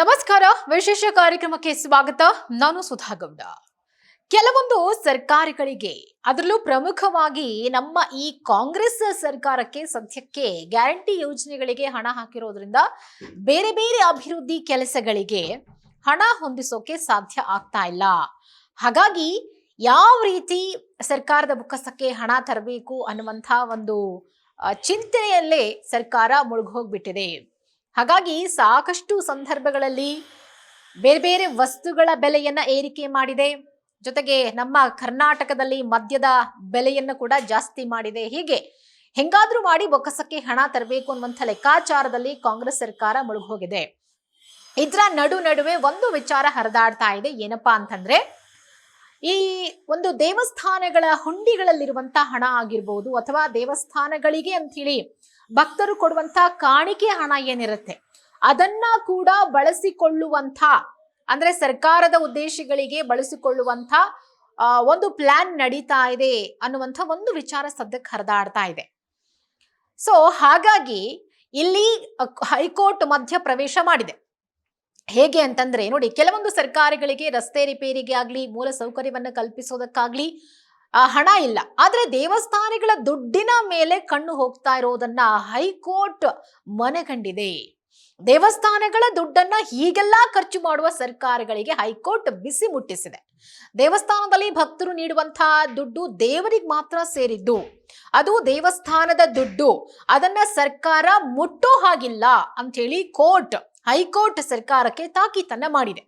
ನಮಸ್ಕಾರ. ವಿಶೇಷ ಕಾರ್ಯಕ್ರಮಕ್ಕೆ ಸ್ವಾಗತ. ನಾನು ಸುಧಾ ಗೌಡ ಕೆಲವೊಂದು ಸರ್ಕಾರಗಳಿಗೆ, ಅದರಲ್ಲೂ ಪ್ರಮುಖವಾಗಿ ನಮ್ಮ ಈ ಕಾಂಗ್ರೆಸ್ ಸರ್ಕಾರಕ್ಕೆ ಸದ್ಯಕ್ಕೆ ಗ್ಯಾರಂಟಿ ಯೋಜನೆಗಳಿಗೆ ಹಣ ಹಾಕಿರೋದ್ರಿಂದ ಬೇರೆ ಬೇರೆ ಅಭಿವೃದ್ಧಿ ಕೆಲಸಗಳಿಗೆ ಹಣ ಹೊಂದಿಸೋಕೆ ಸಾಧ್ಯ ಆಗ್ತಾ ಇಲ್ಲ. ಹಾಗಾಗಿ ಯಾವ ರೀತಿ ಸರ್ಕಾರದ ಬುಕ್ಕಸಕ್ಕೆ ಹಣ ತರಬೇಕು ಅನ್ನುವಂಥ ಒಂದು ಚಿಂತನೆಯಲ್ಲೇ ಸರ್ಕಾರ ಮುಳುಗೋಗ್ಬಿಟ್ಟಿದೆ ಹಾಗಾಗಿ ಸಾಕಷ್ಟು ಸಂದರ್ಭಗಳಲ್ಲಿ ಬೇರೆ ಬೇರೆ ವಸ್ತುಗಳ ಬೆಲೆಯನ್ನ ಏರಿಕೆ ಮಾಡಿದೆ. ಜೊತೆಗೆ ನಮ್ಮ ಕರ್ನಾಟಕದಲ್ಲಿ ಮದ್ಯದ ಬೆಲೆಯನ್ನು ಕೂಡ ಜಾಸ್ತಿ ಮಾಡಿದೆ. ಹೀಗೆ ಹೆಂಗಾದ್ರೂ ಮಾಡಿ ಬೊಕ್ಕಸಕ್ಕೆ ಹಣ ತರಬೇಕು ಅನ್ನುವಂಥ ಲೆಕ್ಕಾಚಾರದಲ್ಲಿ ಕಾಂಗ್ರೆಸ್ ಸರ್ಕಾರ ಮುಳುಗೋಗಿದೆ ಇದರ ನಡು ನಡುವೆ ಒಂದು ವಿಚಾರ ಹರಿದಾಡ್ತಾ ಇದೆ. ಏನಪ್ಪಾ ಅಂತಂದ್ರೆ, ಈ ಒಂದು ದೇವಸ್ಥಾನಗಳ ಹುಂಡಿಗಳಲ್ಲಿರುವಂತ ಹಣ ಆಗಿರ್ಬೋದು ಅಥವಾ ದೇವಸ್ಥಾನಗಳಿಗೆ ಅಂಥೇಳಿ ಭಕ್ತರು ಕೊಡುವಂತ ಕಾಣಿಕೆ ಹಣ ಏನಿರುತ್ತೆ? ಅದನ್ನ ಕೂಡ ಬಳಸಿಕೊಳ್ಳುವಂತ ಅಂದ್ರೆ ಸರ್ಕಾರದ ಉದ್ದೇಶಗಳಿಗೆ ಬಳಸಿಕೊಳ್ಳುವಂತ ಒಂದು ಪ್ಲಾನ್ ನಡೀತಾ ಇದೆ ಅನ್ನುವಂಥ ಒಂದು ವಿಚಾರ ಸದ್ಯಕ್ಕೆ ಹರಿದಾಡ್ತಾ ಇದೆ. ಸೊ ಹಾಗಾಗಿ ಇಲ್ಲಿ ಹೈಕೋರ್ಟ್ ಮಧ್ಯ ಪ್ರವೇಶ ಮಾಡಿದೆ. ಹೇಗೆ ಅಂತಂದ್ರೆ ನೋಡಿ, ಕೆಲವೊಂದು ಸರ್ಕಾರಗಳಿಗೆ ರಸ್ತೆ ರಿಪೇರಿಗೆ ಆಗ್ಲಿ ಮೂಲ ಸೌಕರ್ಯವನ್ನು ಕಲ್ಪಿಸೋದಕ್ಕಾಗ್ಲಿ ಹಣ ಇಲ್ಲ. ಆದರೆ ದೇವಸ್ಥಾನಗಳ ದುಡ್ಡಿನ ಮೇಲೆ ಕಣ್ಣು ಹೋಗ್ತಾ ಇರೋದನ್ನ ಹೈಕೋರ್ಟ್ ಮನೆಗಂಡಿದೆ. ದೇವಸ್ಥಾನಗಳ ದುಡ್ಡನ್ನ ಹೀಗೆಲ್ಲ ಖರ್ಚು ಮಾಡುವ ಸರ್ಕಾರಗಳಿಗೆ ಹೈಕೋರ್ಟ್ ಬಿಸಿ ಮುಟ್ಟಿಸಿದೆ. ದೇವಸ್ಥಾನದಲ್ಲಿ ಭಕ್ತರು ನೀಡುವಂತಹ ದುಡ್ಡು ದೇವರಿಗೆ ಮಾತ್ರ ಸೇರಿದ್ದು. ಅದು ದೇವಸ್ಥಾನದ ದುಡ್ಡು. ಅದನ್ನ ಸರ್ಕಾರ ಮುಟ್ಟೋ ಹಾಗಿಲ್ಲ ಅಂತ ಹೇಳಿ ಕೋರ್ಟ್, ಹೈಕೋರ್ಟ್ ಸರ್ಕಾರಕ್ಕೆ ತಾಕೀತನ್ನ ಮಾಡಿದೆ.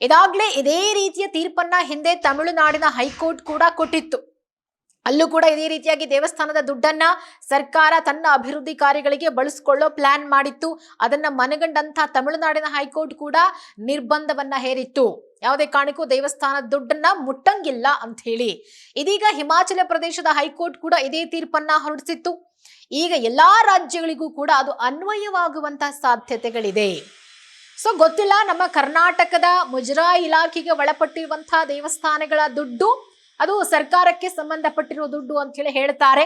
ಇದಾಗ್ಲೇ ಇದೇ ರೀತಿಯ ತೀರ್ಪನ್ನ ಹಿಂದೆ ತಮಿಳುನಾಡಿನ ಹೈಕೋರ್ಟ್ ಕೂಡ ಕೊಟ್ಟಿತ್ತು. ಅಲ್ಲೂ ಕೂಡ ಇದೇ ರೀತಿಯಾಗಿ ದೇವಸ್ಥಾನದ ದುಡ್ಡನ್ನ ಸರ್ಕಾರ ತನ್ನ ಅಭಿವೃದ್ಧಿ ಕಾರ್ಯಗಳಿಗೆ ಬಳಸಿಕೊಳ್ಳೋ ಪ್ಲಾನ್ ಮಾಡಿತ್ತು. ಅದನ್ನ ಮನಗಂಡಂತ ತಮಿಳುನಾಡಿನ ಹೈಕೋರ್ಟ್ ಕೂಡ ನಿರ್ಬಂಧವನ್ನ ಹೇರಿತ್ತು. ಯಾವುದೇ ಕಾರಣಕ್ಕೂ ದೇವಸ್ಥಾನದ ದುಡ್ಡನ್ನ ಮುಟ್ಟಂಗಿಲ್ಲ ಅಂತ ಹೇಳಿ. ಇದೀಗ ಹಿಮಾಚಲ ಪ್ರದೇಶದ ಹೈಕೋರ್ಟ್ ಕೂಡ ಇದೇ ತೀರ್ಪನ್ನ ಹೊರಡಿಸಿತ್ತು. ಈಗ ಎಲ್ಲಾ ರಾಜ್ಯಗಳಿಗೂ ಕೂಡ ಅದು ಅನ್ವಯವಾಗುವಂತಹ ಸಾಧ್ಯತೆಗಳಿದೆ. ಸೊ ಗೊತ್ತಿಲ್ಲ, ನಮ್ಮ ಕರ್ನಾಟಕದ ಮುಜರಾ ಇಲಾಖೆಗೆ ಒಳಪಟ್ಟಿರುವಂತಹ ದೇವಸ್ಥಾನಗಳ ದುಡ್ಡು, ಅದು ಸರ್ಕಾರಕ್ಕೆ ಸಂಬಂಧಪಟ್ಟಿರೋ ದುಡ್ಡು ಅಂತ ಹೇಳಿ ಹೇಳ್ತಾರೆ.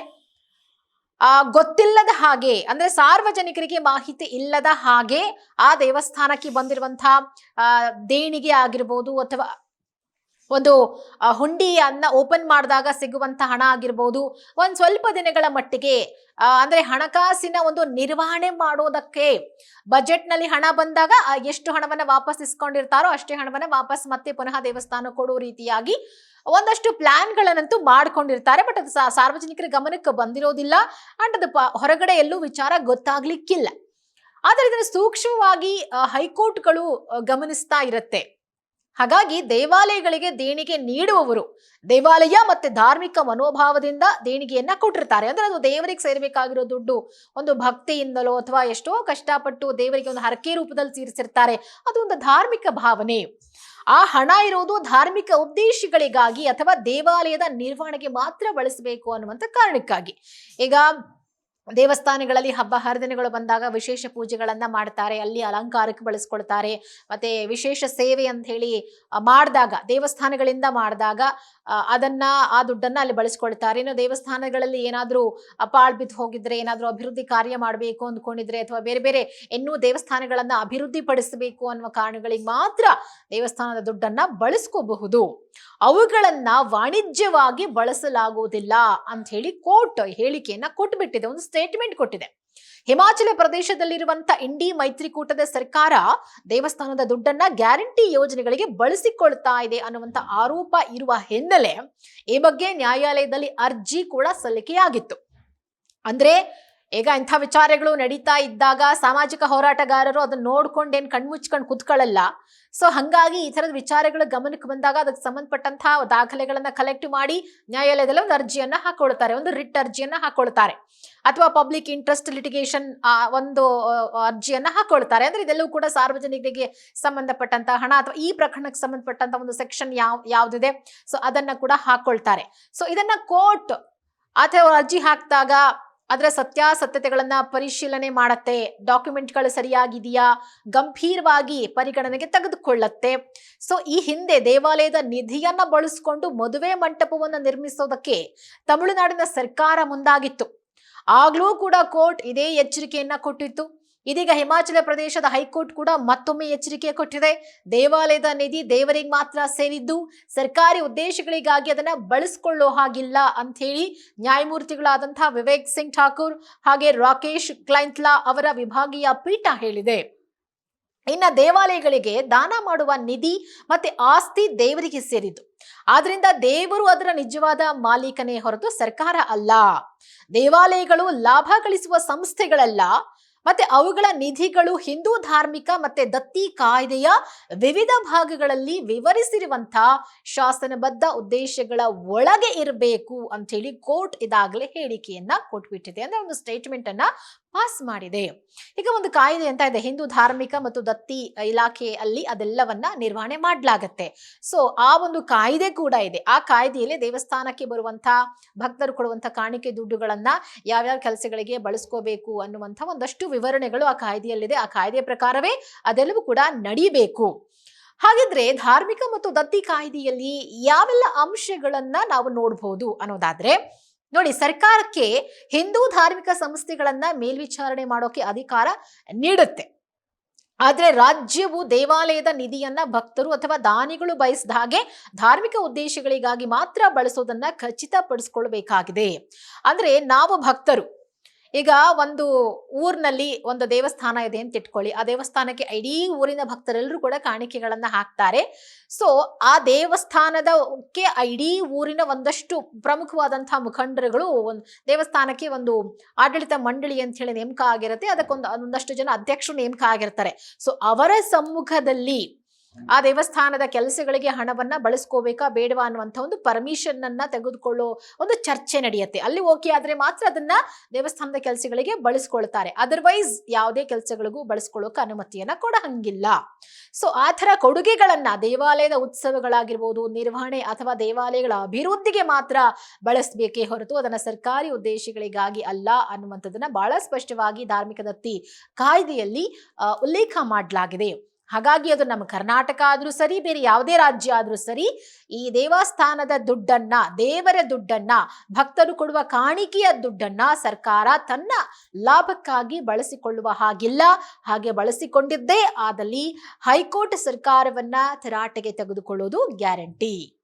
ಆ, ಗೊತ್ತಿಲ್ಲದ ಹಾಗೆ, ಅಂದ್ರೆ ಸಾರ್ವಜನಿಕರಿಗೆ ಮಾಹಿತಿ ಇಲ್ಲದ ಹಾಗೆ ಆ ದೇವಸ್ಥಾನಕ್ಕೆ ಬಂದಿರುವಂತಹ ದೇಣಿಗೆ ಆಗಿರ್ಬೋದು ಅಥವಾ ಒಂದು ಹುಂಡಿಯನ್ನ ಓಪನ್ ಮಾಡಿದಾಗ ಸಿಗುವಂತ ಹಣ ಆಗಿರ್ಬೋದು. ಒಂದ್ ಸ್ವಲ್ಪ ದಿನಗಳ ಮಟ್ಟಿಗೆ ಅಂದ್ರೆ ಹಣಕಾಸಿನ ಒಂದು ನಿರ್ವಹಣೆ ಮಾಡೋದಕ್ಕೆ ಬಜೆಟ್ನಲ್ಲಿ ಹಣ ಬಂದಾಗ ಎಷ್ಟು ಹಣವನ್ನ ವಾಪಸ್ ಇಸ್ಕೊಂಡಿರ್ತಾರೋ ಅಷ್ಟೇ ಹಣವನ್ನ ವಾಪಸ್ ಮತ್ತೆ ಪುನಃ ದೇವಸ್ಥಾನ ಕೊಡೋ ರೀತಿಯಾಗಿ ಒಂದಷ್ಟು ಪ್ಲಾನ್ಗಳನ್ನಂತೂ ಮಾಡ್ಕೊಂಡಿರ್ತಾರೆ. ಬಟ್ ಅದು ಸಾರ್ವಜನಿಕರ ಗಮನಕ್ಕೆ ಬಂದಿರೋದಿಲ್ಲ. ಅಂಡ್ ಅದು ಹೊರಗಡೆ ಎಲ್ಲೂ ವಿಚಾರ ಗೊತ್ತಾಗ್ಲಿಕ್ಕಿಲ್ಲ. ಆದರೆ ಇದನ್ನು ಸೂಕ್ಷ್ಮವಾಗಿ ಹೈಕೋರ್ಟ್ಗಳು ಗಮನಿಸ್ತಾ ಇರುತ್ತೆ. ಹಾಗಾಗಿ ದೇವಾಲಯಗಳಿಗೆ ದೇಣಿಗೆ ನೀಡುವವರು, ದೇವಾಲಯ ಮತ್ತೆ ಧಾರ್ಮಿಕ ಮನೋಭಾವದಿಂದ ದೇಣಿಗೆಯನ್ನ ಕೊಟ್ಟಿರ್ತಾರೆ. ಅಂದ್ರೆ ಅದು ದೇವರಿಗೆ ಸೇರ್ಬೇಕಾಗಿರೋ ದುಡ್ಡು, ಒಂದು ಭಕ್ತಿಯಿಂದಲೋ ಅಥವಾ ಎಷ್ಟೋ ಕಷ್ಟಪಟ್ಟು ದೇವರಿಗೆ ಒಂದು ಹರಕೆ ರೂಪದಲ್ಲಿ ತೀರಿಸಿರ್ತಾರೆ. ಅದು ಒಂದು ಧಾರ್ಮಿಕ ಭಾವನೆ. ಆ ಹಣ ಇರೋದು ಧಾರ್ಮಿಕ ಉದ್ದೇಶಗಳಿಗಾಗಿ ಅಥವಾ ದೇವಾಲಯದ ನಿರ್ವಹಣೆಗೆ ಮಾತ್ರ ಬಳಸಬೇಕು ಅನ್ನುವಂಥ ಕಾರಣಕ್ಕಾಗಿ. ಈಗ ದೇವಸ್ಥಾನಗಳಲ್ಲಿ ಹಬ್ಬ, ಹರಿದಿನಗಳು ಬಂದಾಗ ವಿಶೇಷ ಪೂಜೆಗಳನ್ನ ಮಾಡ್ತಾರೆ. ಅಲ್ಲಿ ಅಲಂಕಾರಕ್ಕೆ ಬಳಸ್ಕೊಳ್ತಾರೆ. ಮತ್ತೆ ವಿಶೇಷ ಸೇವೆ ಅಂತ ಹೇಳಿ ಮಾಡಿದಾಗ, ದೇವಸ್ಥಾನಗಳಿಂದ ಮಾಡಿದಾಗ ಅದನ್ನ, ಆ ದುಡ್ಡನ್ನ ಅಲ್ಲಿ ಬಳಸ್ಕೊಳ್ತಾರೆ. ಇನ್ನು ದೇವಸ್ಥಾನಗಳಲ್ಲಿ ಏನಾದ್ರೂ ಪಾಳ್ ಬಿದ್ದು ಹೋಗಿದ್ರೆ, ಏನಾದ್ರೂ ಅಭಿವೃದ್ಧಿ ಕಾರ್ಯ ಮಾಡಬೇಕು ಅಂದ್ಕೊಂಡಿದ್ರೆ ಅಥವಾ ಬೇರೆ ಬೇರೆ ಇನ್ನೂ ದೇವಸ್ಥಾನಗಳನ್ನ ಅಭಿವೃದ್ಧಿ ಪಡಿಸಬೇಕು ಅನ್ನುವ ಕಾರಣಗಳಿಗೆ ಮಾತ್ರ ದೇವಸ್ಥಾನದ ದುಡ್ಡನ್ನ ಬಳಸ್ಕೋಬಹುದು. ಅವುಗಳನ್ನ ವಾಣಿಜ್ಯವಾಗಿ ಬಳಸಲಾಗುವುದಿಲ್ಲ ಅಂತ ಹೇಳಿ ಕೋರ್ಟ್ ಹೇಳಿಕೆಯನ್ನ ಕೊಟ್ಬಿಟ್ಟಿದೆ. ಒಂದು ಸ್ಟೇಟ್ಮೆಂಟ್ ಕೊಟ್ಟಿದೆ. ಹಿಮಾಚಲ ಪ್ರದೇಶದಲ್ಲಿರುವಂತ ಇಂಡಿ ಮೈತ್ರಿಕೂಟದ ಸರ್ಕಾರ ದೇವಸ್ಥಾನದ ದುಡ್ಡನ್ನ ಗ್ಯಾರಂಟಿ ಯೋಜನೆಗಳಿಗೆ ಬಳಸಿಕೊಳ್ತಾ ಇದೆ ಅನ್ನುವಂತ ಆರೋಪ ಇರುವ ಹಿನ್ನೆಲೆ ಈ ಬಗ್ಗೆ ನ್ಯಾಯಾಲಯದಲ್ಲಿ ಅರ್ಜಿ ಕೂಡ ಸಲ್ಲಿಕೆಯಾಗಿತ್ತು. ಅಂದ್ರೆ ಈಗ ಇಂಥ ವಿಚಾರಗಳು ನಡೀತಾ ಇದ್ದಾಗ ಸಾಮಾಜಿಕ ಹೋರಾಟಗಾರರು ಅದನ್ನ ನೋಡ್ಕೊಂಡೇನು ಕಣ್ಮುಚ್ಕೊಂಡು ಕುತ್ಕೊಳ್ಳಲ್ಲ. ಸೊ ಹಂಗಾಗಿ ಈ ಥರದ ವಿಚಾರಗಳ ಗಮನಕ್ಕೆ ಬಂದಾಗ ಅದಕ್ಕೆ ಸಂಬಂಧಪಟ್ಟಂತಹ ದಾಖಲೆಗಳನ್ನ ಕಲೆಕ್ಟ್ ಮಾಡಿ ನ್ಯಾಯಾಲಯದಲ್ಲಿ ಒಂದು ಅರ್ಜಿಯನ್ನ ಹಾಕೊಳ್ತಾರೆ, ಒಂದು ರಿಟ್ ಅರ್ಜಿಯನ್ನ ಹಾಕೊಳ್ತಾರೆ. ಅಥವಾ ಪಬ್ಲಿಕ್ ಇಂಟ್ರೆಸ್ಟ್ ಲಿಟಿಗೇಷನ್ ಒಂದು ಅರ್ಜಿಯನ್ನ ಹಾಕೊಳ್ತಾರೆ. ಅಂದ್ರೆ ಇದೆಲ್ಲವೂ ಕೂಡ ಸಾರ್ವಜನಿಕರಿಗೆ ಸಂಬಂಧಪಟ್ಟಂತಹ ಹಣ ಅಥವಾ ಈ ಪ್ರಕರಣಕ್ಕೆ ಸಂಬಂಧಪಟ್ಟಂತ ಒಂದು ಸೆಕ್ಷನ್ ಯಾವ, ಯಾವ್ದಿದೆ. ಸೊ ಅದನ್ನ ಕೂಡ ಹಾಕೊಳ್ತಾರೆ. ಸೊ ಇದನ್ನ ಕೋರ್ಟ್ ಅಥವಾ ಅರ್ಜಿ ಹಾಕಿದಾಗ ಅದರ ಸತ್ಯಾಸತ್ಯತೆಗಳನ್ನ ಪರಿಶೀಲನೆ ಮಾಡತ್ತೆ. ಡಾಕ್ಯುಮೆಂಟ್ಗಳು ಸರಿಯಾಗಿದೆಯಾ? ಗಂಭೀರವಾಗಿ ಪರಿಗಣನೆಗೆ ತೆಗೆದುಕೊಳ್ಳತ್ತೆ. ಸೊ ಈ ಹಿಂದೆ ದೇವಾಲಯದ ನಿಧಿಯನ್ನ ಬಳಸಿಕೊಂಡು ಮದುವೆ ಮಂಟಪವನ್ನು ನಿರ್ಮಿಸೋದಕ್ಕೆ ತಮಿಳುನಾಡಿನ ಸರ್ಕಾರ ಮುಂದಾಗಿತ್ತು. ಆಗ್ಲೂ ಕೂಡ ಕೋರ್ಟ್ ಇದೇ ಎಚ್ಚರಿಕೆಯನ್ನ ಕೊಟ್ಟಿತ್ತು. ಇದೀಗ ಹಿಮಾಚಲ ಪ್ರದೇಶದ ಹೈಕೋರ್ಟ್ ಕೂಡ ಮತ್ತೊಮ್ಮೆ ಎಚ್ಚರಿಕೆ ಕೊಟ್ಟಿದೆ. ದೇವಾಲಯದ ನಿಧಿ ದೇವರಿಗೆ ಮಾತ್ರ ಸೇರಿದ್ದು ಸರ್ಕಾರಿ ಉದ್ದೇಶಗಳಿಗಾಗಿ ಅದನ್ನ ಬಳಸ್ಕೊಳ್ಳೋ ಹಾಗಿಲ್ಲ ಅಂತ ಹೇಳಿ ನ್ಯಾಯಮೂರ್ತಿಗಳಾದಂತಹ ವಿವೇಕ್ ಸಿಂಗ್ ಠಾಕೂರ್ ಹಾಗೆ ರಾಕೇಶ್ ಕ್ಲೈಂತ್ಲಾ ಅವರ ವಿಭಾಗೀಯ ಪೀಠ ಹೇಳಿದೆ. ಇನ್ನ ದೇವಾಲಯಗಳಿಗೆ ದಾನ ಮಾಡುವ ನಿಧಿ ಮತ್ತೆ ಆಸ್ತಿ ದೇವರಿಗೆ ಸೇರಿದ್ದು. ಆದ್ರಿಂದ ದೇವರು ಅದರ ನಿಜವಾದ ಮಾಲೀಕನೇ ಹೊರತು ಸರ್ಕಾರ ಅಲ್ಲ. ದೇವಾಲಯಗಳು ಲಾಭ ಗಳಿಸುವ ಸಂಸ್ಥೆಗಳಲ್ಲ. ಮತ್ತೆ ಅವುಗಳ ನಿಧಿಗಳು ಹಿಂದೂ ಧಾರ್ಮಿಕ ಮತ್ತೆ ದತ್ತಿ ಕಾಯ್ದೆಯ ವಿವಿಧ ಭಾಗಗಳಲ್ಲಿ ವಿವರಿಸಿರುವಂತ ಶಾಸನಬದ್ಧ ಉದ್ದೇಶಗಳ ಒಳಗೆ ಇರಬೇಕು ಅಂತ ಹೇಳಿ ಕೋರ್ಟ್ ಇದಾಗಲೇ ಹೇಳಿಕೆಯನ್ನ ಕೊಟ್ಬಿಟ್ಟಿದೆ. ಅಂದ್ರೆ ಒಂದು ಸ್ಟೇಟ್ಮೆಂಟ್ ಅನ್ನ ಪಾಸ್ ಮಾಡಿದೆ. ಈಗ ಒಂದು ಕಾಯ್ದೆ ಅಂತ ಇದೆ. ಹಿಂದೂ ಧಾರ್ಮಿಕ ಮತ್ತು ದತ್ತಿ ಇಲಾಖೆಯಲ್ಲಿ ಅದೆಲ್ಲವನ್ನ ನಿರ್ವಹಣೆ ಮಾಡಲಾಗತ್ತೆ. ಸೊ ಆ ಒಂದು ಕಾಯ್ದೆ ಕೂಡ ಇದೆ. ಆ ಕಾಯ್ದೆಯಲ್ಲಿ ದೇವಸ್ಥಾನಕ್ಕೆ ಬರುವಂತ ಭಕ್ತರು ಕೊಡುವಂತ ಕಾಣಿಕೆ ದುಡ್ಡುಗಳನ್ನ ಯಾವ್ಯಾವ ಕೆಲಸಗಳಿಗೆ ಬಳಸ್ಕೋಬೇಕು ಅನ್ನುವಂಥ ಒಂದಷ್ಟು ವಿವರಣೆಗಳು ಆ ಕಾಯ್ದೆಯಲ್ಲಿದೆ. ಆ ಕಾಯ್ದೆಯ ಪ್ರಕಾರವೇ ಅದೆಲ್ಲವೂ ಕೂಡ ನಡಿಬೇಕು. ಹಾಗಿದ್ರೆ ಧಾರ್ಮಿಕ ಮತ್ತು ದತ್ತಿ ಕಾಯ್ದೆಯಲ್ಲಿ ಯಾವೆಲ್ಲ ಅಂಶಗಳನ್ನ ನಾವು ನೋಡಬಹುದು ಅನ್ನೋದಾದ್ರೆ ನೋಡಿ, ಸರ್ಕಾರಕ್ಕೆ ಹಿಂದೂ ಧಾರ್ಮಿಕ ಸಂಸ್ಥೆಗಳನ್ನ ಮೇಲ್ವಿಚಾರಣೆ ಮಾಡೋಕೆ ಅಧಿಕಾರ ನೀಡುತ್ತೆ. ಆದರೆ ರಾಜ್ಯವು ದೇವಾಲಯದ ನಿಧಿಯನ್ನ ಭಕ್ತರು ಅಥವಾ ದಾನಿಗಳು ಬಯಸಿದ ಹಾಗೆ ಧಾರ್ಮಿಕ ಉದ್ದೇಶಗಳಿಗಾಗಿ ಮಾತ್ರ ಬಳಸೋದನ್ನ ಖಚಿತಪಡಿಸ್ಕೊಳ್ಬೇಕಾಗಿದೆ. ಅಂದ್ರೆ ನಾವು ಭಕ್ತರು ಈಗ ಒಂದು ಊರಿನಲ್ಲಿ ಒಂದು ದೇವಸ್ಥಾನ ಇದೆ ಅಂತ ಇಟ್ಕೊಳ್ಳಿ. ಆ ದೇವಸ್ಥಾನಕ್ಕೆ ಇಡೀ ಊರಿನ ಭಕ್ತರೆಲ್ಲರೂ ಕೂಡ ಕಾಣಿಕೆಗಳನ್ನ ಹಾಕ್ತಾರೆ. ಸೊ ಆ ದೇವಸ್ಥಾನದಕ್ಕೆ ಇಡೀ ಊರಿನ ಒಂದಷ್ಟು ಪ್ರಮುಖವಾದಂತಹ ಮುಖಂಡರುಗಳು ಒಂದು ದೇವಸ್ಥಾನಕ್ಕೆ ಒಂದು ಆಡಳಿತ ಮಂಡಳಿ ಅಂತ ಹೇಳಿ ನೇಮಕ ಆಗಿರುತ್ತೆ. ಅದಕ್ಕೊಂದು ಒಂದಷ್ಟು ಜನ ಅಧ್ಯಕ್ಷರು ನೇಮಕ ಆಗಿರ್ತಾರೆ. ಸೊ ಅವರ ಸಮ್ಮುಖದಲ್ಲಿ ಆ ದೇವಸ್ಥಾನದ ಕೆಲಸಗಳಿಗೆ ಹಣವನ್ನ ಬಳಸ್ಕೋಬೇಕಾ ಬೇಡವಾ ಅನ್ನುವಂಥ ಒಂದು ಪರ್ಮಿಷನ್ ಅನ್ನ ತೆಗೆದುಕೊಳ್ಳೋ ಒಂದು ಚರ್ಚೆ ನಡೆಯುತ್ತೆ. ಅಲ್ಲಿ ಓಕೆ ಆದ್ರೆ ಮಾತ್ರ ಅದನ್ನ ದೇವಸ್ಥಾನದ ಕೆಲಸಗಳಿಗೆ ಬಳಸ್ಕೊಳ್ತಾರೆ. ಅದರ್ವೈಸ್ ಯಾವುದೇ ಕೆಲಸಗಳಿಗೂ ಬಳಸ್ಕೊಳ್ಳೋಕೆ ಅನುಮತಿಯನ್ನ ಕೊಡ ಹಂಗಿಲ್ಲ. ಸೊ ಆ ಥರ ಕೊಡುಗೆಗಳನ್ನ ದೇವಾಲಯದ ಉತ್ಸವಗಳಾಗಿರ್ಬೋದು, ನಿರ್ವಹಣೆ ಅಥವಾ ದೇವಾಲಯಗಳ ಅಭಿವೃದ್ಧಿಗೆ ಮಾತ್ರ ಬಳಸಬೇಕೇ ಹೊರತು ಅದನ್ನ ಸರ್ಕಾರಿ ಉದ್ದೇಶಗಳಿಗಾಗಿ ಅಲ್ಲ ಅನ್ನುವಂಥದ್ದನ್ನ ಬಹಳ ಸ್ಪಷ್ಟವಾಗಿ ಧಾರ್ಮಿಕ ದತ್ತಿ ಕಾಯ್ದೆಯಲ್ಲಿ ಉಲ್ಲೇಖ ಮಾಡಲಾಗಿದೆ. ಹಾಗಾಗಿ ಅದು ನಮ್ಮ ಕರ್ನಾಟಕ ಆದರೂ ಸರಿ, ಬೇರೆ ಯಾವುದೇ ರಾಜ್ಯ ಆದರೂ ಸರಿ, ಈ ದೇವಸ್ಥಾನದ ದುಡ್ಡನ್ನ, ದೇವರ ದುಡ್ಡನ್ನ, ಭಕ್ತರು ಕೊಡುವ ಕಾಣಿಕೆಯ ದುಡ್ಡನ್ನ ಸರ್ಕಾರ ತನ್ನ ಲಾಭಕ್ಕಾಗಿ ಬಳಸಿಕೊಳ್ಳುವ ಹಾಗಿಲ್ಲ. ಹಾಗೆ ಬಳಸಿಕೊಂಡಿದ್ದೇ ಆದಲ್ಲಿ ಹೈಕೋರ್ಟ್ ಸರ್ಕಾರವನ್ನ ತರಾಟೆಗೆ ತೆಗೆದುಕೊಳ್ಳೋದು ಗ್ಯಾರಂಟಿ.